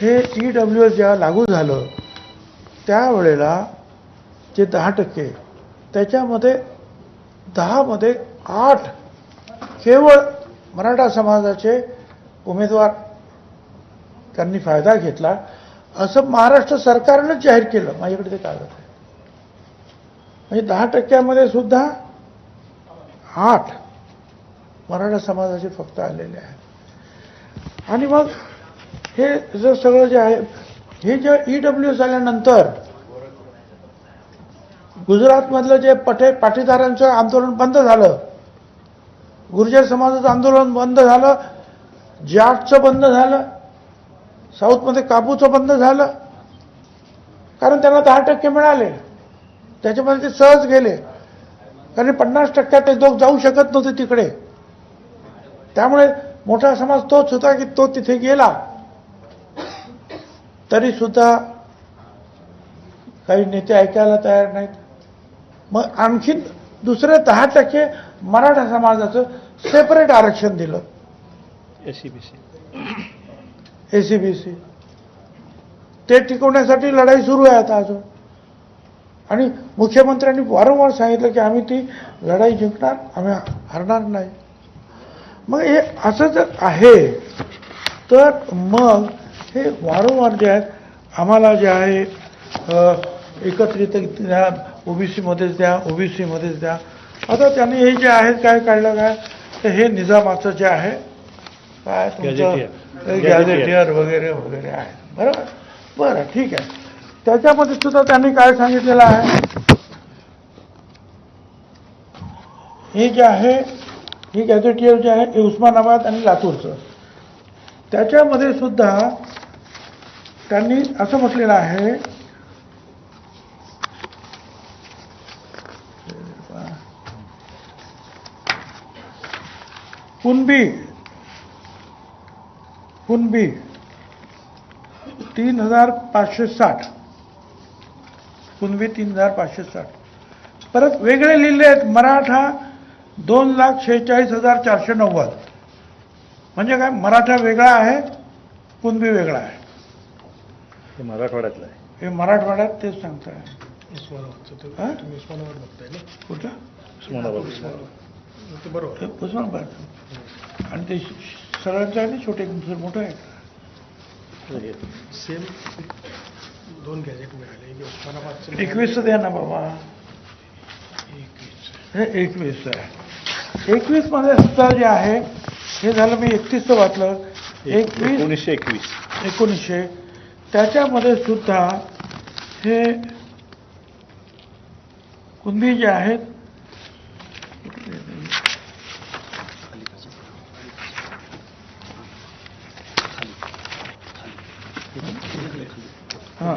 हे E W S जेव्हा लागू झालं त्यावेळेला जे दहा टक्के त्याच्यामध्ये दहामध्ये आठ केवळ मराठा समाजाचे उमेदवार त्यांनी फायदा घेतला. असं महाराष्ट्र सरकारनं जाहीर केलं. माझ्याकडे ते कागद आहे. म्हणजे दहा टक्क्यामध्ये सुद्धा आठ मराठा समाजाचे फक्त आलेले आहेत. आणि मग हे जर सगळं जे आहे हे जे ई डब्ल्यू झाल्यानंतर गुजरातमधलं जे पटे पाटीदारांचं आंदोलन बंद झालं गुर्जर समाजाचं आंदोलन बंद झालं जाटचं बंद झालं साऊथमध्ये काबूचं बंद झालं कारण त्यांना दहा टक्के मिळाले. त्याच्यामध्ये ते सहज गेले. कारण पन्नास टक्क्यात ते लोक जाऊ शकत नव्हते तिकडे. त्यामुळे मोठा समाज तोच होता की तो तिथे गेला. तरी सुद्धा काही नेते ऐकायला तयार नाहीत. मग आणखीन दुसरे दहा टक्के मराठा समाजाचं सेपरेट आरक्षण दिलं. SEBC A C B C ते टिकवण्यासाठी लढाई सुरू आहे आता अजून. आणि मुख्यमंत्र्यांनी वारंवार सांगितलं की आम्ही ती लढाई जिंकणार आम्ही हरणार नाही. मग हे असं जर आहे तर मग हे वारंवार जे आहे आम्हाला जे आहे एकत्रित द्या ओबीसीमध्येच द्या ओबीसीमध्येच द्या आता त्यांनी हे जे आहे काय काढलं काय? तर हे निजामाचं जे आहे काय तुमचं. गॅझेटियर वगैरे वगैरे आहे. बरोबर? बरं ठीक आहे. त्याच्यामध्ये सुद्धा त्यांनी काय सांगितलेलं आहे? हे जे आहे हे गॅझेटियर जे आहे हे उस्मानाबाद आणि लातूरचं. त्याच्यामध्ये सुद्धा त्यांनी असं म्हटलेलं आहे कुणबी कुणबी तीन हजार पाचशे साठ. कुणबी तीन हजार पाचशे साठ. परत वेगळे लिहिले आहेत मराठा दोन लाख शेहेचाळीस हजार चारशे नव्वद. म्हणजे काय? मराठा वेगळा आहे कुणबी वेगळा आहे. हे मराठवाड्यातलं आहे. हे मराठवाड्यात तेच सांगताय. हा? ते तुम्ही उस्मानाबाद बघताय ना? कुठं? उस्मानाबाद उस्मानाबाद ते हे उस्मानाबाद आणि ते सगळ्यांचं आहे ना छोटे दुसरं मोठं आहे सेम दोन गॅजेट मिळाले. एक उस्मानाबादचं एकवीस द्या ना बाबा. एकवीस. हे एकवीस आहे. एकवीसमध्ये सुद्धा जे आहे हे झालं मी एकतीसचं वाचलं. एकवीस एकोणीसशे एकवीस. एकोणीसशे त्याच्यामध्ये सुद्धा हे कुंदी जे आहेत हां.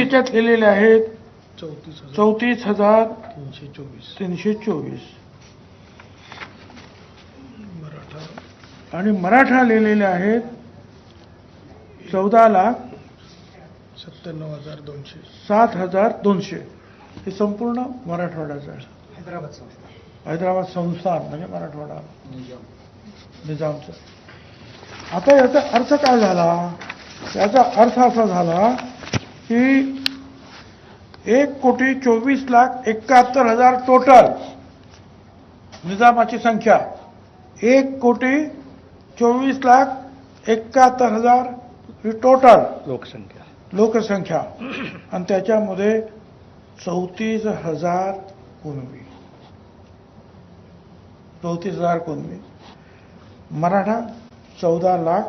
याच्यात केलेले आहेत चौतीस हजार चौतीस हजार तीनशे चोवीस. तीनशे चोवीस मराठा आणि मराठा लिहिलेले आहेत चौदा लाख सत्त्याण्णव हजार दोनशे. सात हजार दोनशे. हे संपूर्ण मराठवाड्याचं आहे. हैदराबाद संस्था. हैदराबाद संस्थान म्हणजे मराठवाडा. निजामचं. आता याचा अर्थ काय झाला? याचा अर्थ असा झाला की एक कोटी चोवीस लाख एकाहत्तर हजार टोटल निजामाची संख्या. एक कोटी चोवीस लाख एकाहत्तर हजार ही टोटल लोकसंख्या. लोकसंख्या. आणि त्याच्यामध्ये चौतीस हजार कुणबी चौतीस हजार कुणबी मराठा चौदा लाख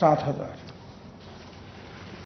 सात हजार.